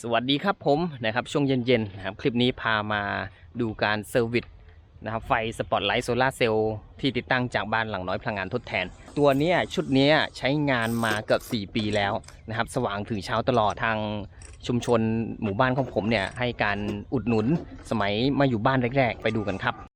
สวัสดีครับผมนะครับช่วงเย็นๆนะครับคลิปนี้พามาดูการเซอร์วิสนะครับไฟสปอตไลท์โซลาเซลล์ที่ติดตั้งจากบ้านหลังน้อยพลังงานทดแทน ตัวนี้ชุดนี้ใช้งานมาเกือบ 4 ปีแล้วนะครับสว่างถึงเช้าตลอดทางชุมชนหมู่บ้านของผมเนี่ยให้การอุดหนุนสมัยมาอยู่บ้านแรก ๆ ไปดูกันครับ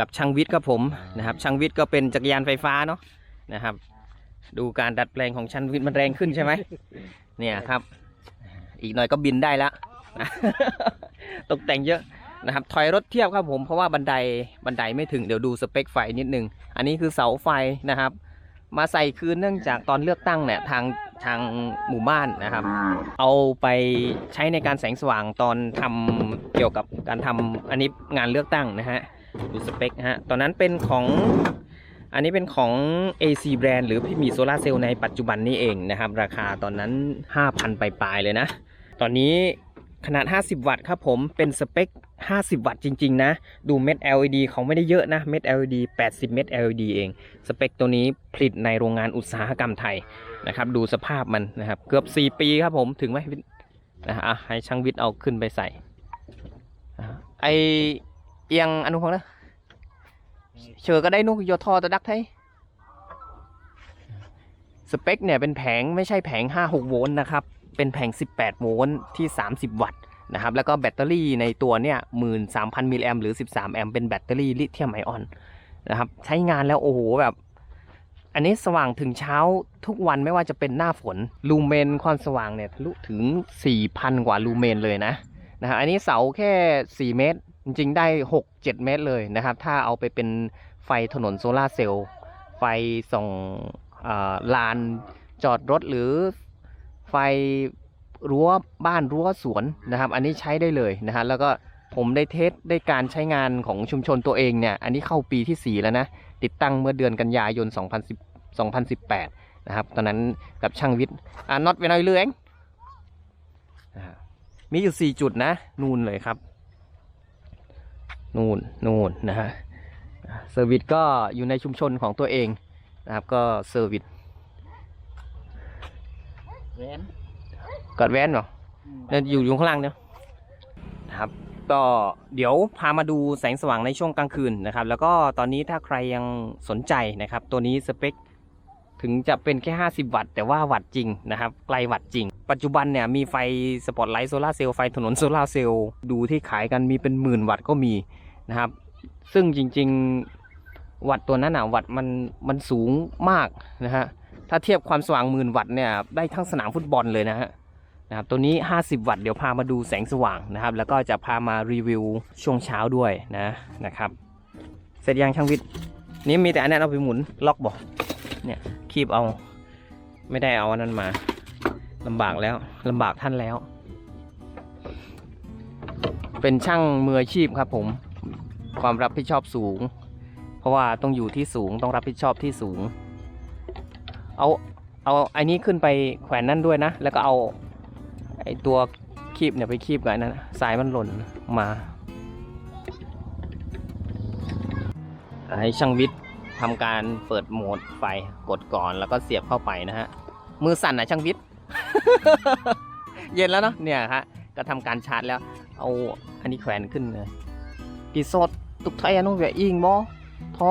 กับช่างวิทย์ครับผมนะครับ ช่างวิทย์ก็เป็นจักรยานไฟฟ้าเนาะนะครับ ดูการดัดแปลงของช่างวิทย์มันแรงขึ้นใช่ไหมเนี่ยครับ อีกหน่อยก็บินได้ล้วตกแต่งเยอะนะครับ ถอยรถเทียบครับผมเพราะว่าบันไดบันไดไม่ถึงเดี๋ยวดูสเปคไฟนิดนึง อันนี้คือเสาไฟนะครับ มาใส่คืนเนื่องจากตอนเลือกตั้งเนี่ยทางทางหมู่บ้านนะครับ เอาไปใช้ในการแสงสว่างตอนทำเกี่ยวกับการทำอันนี้งานเลือกตั้งนะฮะ ดูสเปคฮะตอนนั้นเป็นของอันนี้เป็นของ AC Brand หรือพี่มีโซลาเซลล์ในปัจจุบันนี้เองนะครับ ราคาตอนนั้น 5,000ปลายๆเลยนะ ตอนนี้ขนาด 50 วัตต์ครับผมเป็นสเปค 50 วัตต์จริง ๆ นะ ดูเม็ด LED เขาไม่ได้เยอะนะ เม็ด LED 80 เม็ด LED เอง สเปคตัวนี้ผลิตในโรงงานอุตสาหกรรมไทยนะครับ ดูสภาพมันนะครับ เกือบ 4 ปีครับผมถึงไหมนะฮะให้ช่างวิทย์เอาขึ้นไปใส่ไอ เอียงอนุพงษ์นะเชื่อก็ได้นุกโยทอตะดักไทยสเปคเนี่ยเป็นแผงไม่ใช่แผง 5-6 โวลต์นะครับ เป็นแผง 18 โวลต์ที่ 30 วัตต์นะครับ แล้วก็แบตเตอรี่ในตัวเนี่ย 13,000 มิลลิแอมหรือ 13 แอมป์เป็นแบตเตอรี่ลิเธียมไอออนนะครับ ใช้งานแล้วโอ้โหแบบ อันนี้สว่างถึงเช้าทุกวันไม่ว่าจะเป็นหน้าฝน ลูเมนความสว่างเนี่ยทะลุถึง 4,000 กว่าลูเมนเลยนะนะฮะอันนี้เสาแค่ 4 เมตร จริงๆได้ 6-7 เมตรเลยนะครับ ถ้าเอาไปเป็นไฟถนนโซลาร์เซลล์ ไฟส่องลานจอดรถหรือไฟรั้วบ้านรั้วสวนนะครับ อันนี้ใช้ได้เลยนะฮะแล้วก็ผมได้เทสได้การใช้งานของชุมชนตัวเองเนี่ย อันนี้เข้าปีที่ 4 แล้วนะ ติดตั้งเมื่อเดือนกันยายน 2010 2018 นะครับ ตอนนั้นกับช่างวิทย์อ่าน็อตเวนอยเลืองมีอยู่ 4 จุดนะ นูนเลยครับ นู่นนู่นนะฮะเซอร์วิสก็อยู่ในชุมชนของตัวเองนะครับก็เซอร์วิสแหวนกอดแว้นเหรอเนี่ยอยู่อยู่ข้างล่างเนี่ยนะครับก็เดี๋ยวพามาดูแสงสว่างในช่วงกลางคืนนะครับ แล้วก็ตอนนี้ถ้าใครยังสนใจนะครับ ตัวนี้สเปค ถึงจะเป็นแค่ 50 วัตต์ แต่ว่าวัตต์จริงนะครับไกลวัตต์จริง ปัจจุบันเนี่ยมีไฟสปอตไลท์โซลาเซลล์ไฟถนนโซลาเซลล์ดูที่ขายกันมีเป็นหมื่นวัตต์ก็มีนะครับ ซึ่งจริง ๆ วัตต์ตัวนั้นอะวัตต์มันมันสูงมากนะฮะถ้าเทียบความสว่างหมื่นวัตต์เนี่ยได้ทั้งสนามฟุตบอลเลยนะฮะนะครับตัวนี้ 50 วัตต์เดี๋ยวพามาดูแสงสว่างนะครับ แล้วก็จะพามารีวิวช่วงเช้าด้วยนะนะครับ เสร็จยังช่างวิทย์นี่มีแต่อันนั้นเอาไปหมุนล็อกบอกเนี่ย คีบเอา ไม่ได้เอาอันนั้นมาลำบากแล้วลำบากท่านแล้ว เป็นช่างมืออาชีพครับ ผม ความรับผิดชอบสูง เพราะว่าต้องอยู่ที่สูงต้องรับผิดชอบที่สูง เอาเอาไอ้นี้ขึ้นไปแขวนนั่นด้วยนะ แล้วก็เอาไอ้ตัวคีบเนี่ยไปคีบกับอ้นั้นสายมันหล่นมา ให้ช่างวิทย์ ทำการเปิดโหมดไฟกดก่อนแล้วก็เสียบเข้าไปนะฮะ มือสั่นนะช่างวิทย์เย็นแล้วเนาะเนี่ยฮะก็ทำการชาร์จแล้ว เอาอันนี้แขวนขึ้นเลยปีโซดตุกไทยอนนู้นเวียอิงบอทอ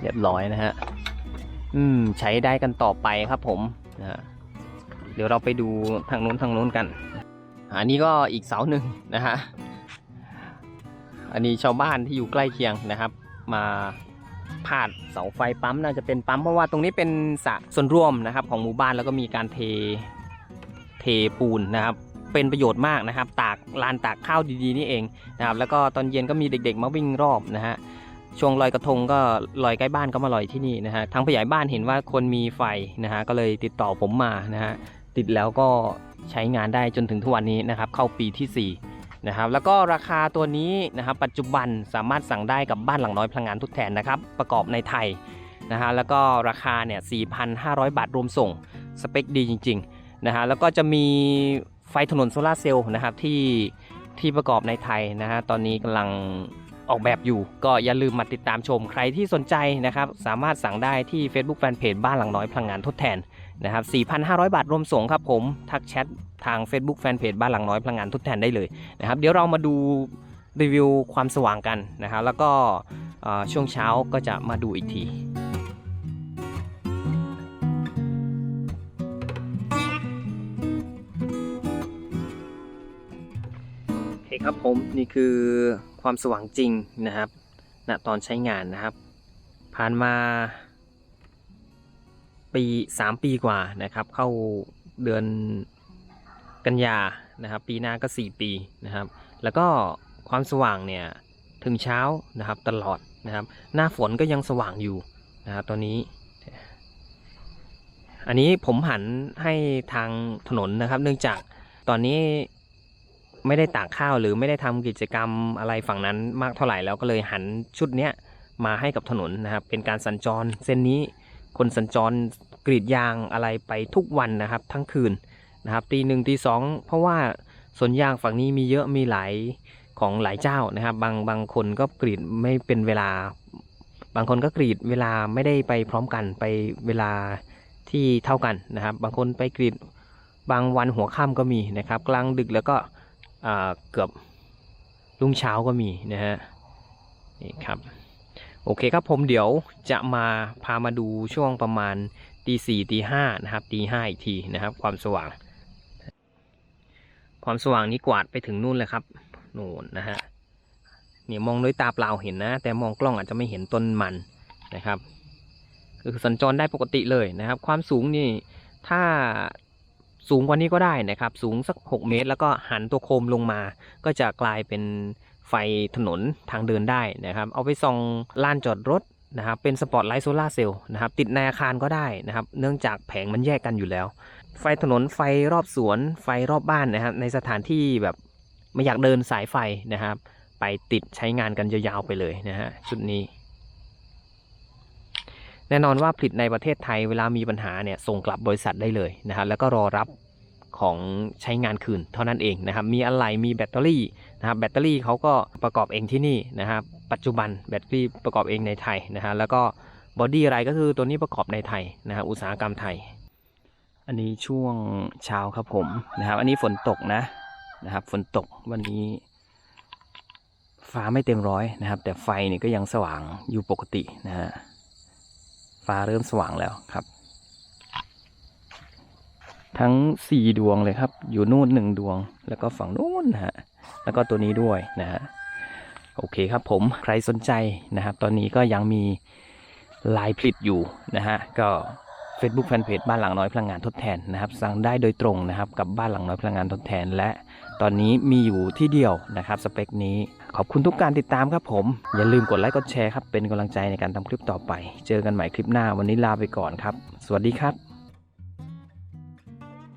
เรียบร้อยนะฮะ อืม ใช้ได้กันต่อไปครับผมนะเดี๋ยวเราไปดูทางนู้นทางนู้นกัน อันนี้ก็อีกเสาหนึ่งนะฮะ อันนี้ชาวบ้านที่อยู่ใกล้เคียงนะครับ มาพาดเสาไฟปั๊มน่าจะเป็นปั๊มเพราะว่าตรงนี้เป็นสระส่วนร่วมนะครับ ของหมู่บ้านแล้วก็มีการเทเทปูนนะครับ เป็นประโยชน์มากนะครับ ตากลานตากข้าวดีๆนี่เองนะครับ แล้วก็ตอนเย็นก็มีเด็กๆมาวิ่งรอบนะฮะช่วงลอยกระทงก็ลอยใกล้บ้านก็มาลอยที่นี่นะฮะทางผู้ใหญ่บ้านเห็นว่าคนมีไฟนะฮะก็เลยติดต่อผมมานะฮะติดแล้วก็ใช้งานได้จนถึงทุกวันนี้นะครับ เข้าปีที่ 4 นะครับแล้วก็ราคาตัวนี้นะครับปัจจุบันสามารถสั่งได้กับบ้านหลังน้อยพลังงานทดแทนนะครับประกอบในไทยนะฮะแล้วก็ราคาเนี่ย4,500 บาทรวมส่งสเปคดีจริงๆนะฮะแล้วก็จะมีไฟถนนโซลาเซลล์นะครับที่ที่ประกอบในไทยนะฮะตอนนี้กำลังออกแบบอยู่ก็อย่าลืมมาติดตามชมใครที่สนใจนะครับ สามารถสั่งได้ที่ Facebook Fanpage บ้านหลังน้อยพลังงานทดแทน นะครับ 4,500 บาทรวมส่งครับผม ทักแชททาง Facebook Fanpage บ้านหลังน้อยพลังงานทดแทนได้เลยนะครับ เดี๋ยวเรามาดูรีวิวความสว่างกันนะครับ แล้วก็ช่วงเช้าก็จะมาดูอีกทีโอเคครับผมนี่คือความสว่างจริงนะครับณตอนใช้งานนะครับ ผ่านมา ปี3ปีกว่านะครับ เข้าเดือนกันยานะครับ ปีหน้าก็4ปีนะครับ แล้วก็ความสว่างเนี่ยถึงเช้านะครับตลอดนะครับ หน้าฝนก็ยังสว่างอยู่นะครับตอนนี้ อันนี้ผมหันให้ทางถนนนะครับ เนื่องจากตอนนี้ไม่ได้ตากข้าวหรือไม่ได้ทำกิจกรรมอะไรฝั่งนั้นมากเท่าไหร่แล้วก็เลยหันชุดเนี้ยมาให้กับถนนนะครับ เป็นการสัญจรเส้นนี้ คนสัญจรกรีดยางอะไรไปทุกวันนะครับ ทั้งคืนนะครับตีหนึ่งตีสองเพราะว่าสวนยางฝั่งนี้มีเยอะมีหลายของหลายเจ้านะครับ บางบางคนก็กรีดไม่เป็นเวลา บางคนก็กรีดเวลาไม่ได้ไปพร้อมกันไปเวลาที่เท่ากันนะครับ บางคนไปกรีดบางวันหัวค่ำก็มีนะครับ กลางดึกแล้วก็เกือบรุ่งเช้าก็มีนะฮะนี่ครับ โอเคครับผมเดี๋ยวจะมาพามาดูช่วงประมาณตีสี่ตีห้านะครับตีห้าอีกทีนะครับ ความสว่าง ความสว่างนี้กวาดไปถึงนู่นเลยครับนู่นนะฮะเนี่ยมองด้วยตาเปล่าเห็นนะ แต่มองกล้องอาจจะไม่เห็นต้นมันนะครับ คือสัญจรได้ปกติเลยนะครับ ความสูงนี่ถ้าสูงกว่านี้ก็ได้นะครับ สูงสัก 6 เมตร แล้วก็หันตัวโคมลงมา ก็จะกลายเป็น ไฟถนนทางเดินได้นะครับ เอาไปส่องลานจอดรถนะครับเป็นสปอตไลท์โซลาเซลล์นะครับติดในอาคารก็ได้นะครับ เนื่องจากแผงมันแยกกันอยู่แล้ว ไฟถนนไฟรอบสวน ไฟรอบบ้านนะครับ ในสถานที่แบบไม่อยากเดินสายไฟนะครับ ไปติดใช้งานกันยาวๆไปเลยนะฮะชุดนี้ แน่นอนว่าผลิตในประเทศไทยเวลามีปัญหาเนี่ยส่งกลับบริษัทได้เลยนะครับแล้วก็รอรับ ของใช้งานคืนเท่านั้นเองนะครับ มีอะไรมีแบตเตอรี่นะครับ แบตเตอรี่เขาก็ประกอบเองที่นี่นะครับ ปัจจุบันแบตเตอรี่ประกอบเองในไทยนะฮะ แล้วก็บอดี้อะไรก็คือตัวนี้ประกอบในไทยนะครับ อุตสาหกรรมไทย อันนี้ช่วงเช้าครับผมนะครับ อันนี้ฝนตกนะนะครับ ฝนตกวันนี้ ฟ้าไม่เต็มร้อยนะครับ แต่ไฟเนี่ยก็ยังสว่างอยู่ปกตินะฮะ ฟ้าเริ่มสว่างแล้วครับ ทั้งสี่ดวงเลยครับ อยู่นู่นหนึ่งดวง แล้วก็ฝั่งนู้นนะฮะ แล้วก็ตัวนี้ด้วยนะฮะ โอเคครับผม ใครสนใจนะครับ ตอนนี้ก็ยังมีลายผลิตอยู่นะฮะ ก็ Facebook Fanpage บ้านหลังน้อยพลังงานทดแทนนะครับ สั่งได้โดยตรงนะครับกับบ้านหลังน้อยพลังงานทดแทน และตอนนี้มีอยู่ที่เดียวนะครับสเปคนี้ ขอบคุณทุกการติดตามครับผม อย่าลืมกดไลค์กดแชร์ครับเป็นกำลังใจในการทำคลิปต่อไป เจอกันใหม่คลิปหน้าวันนี้ลาไปก่อนครับ สวัสดีครับ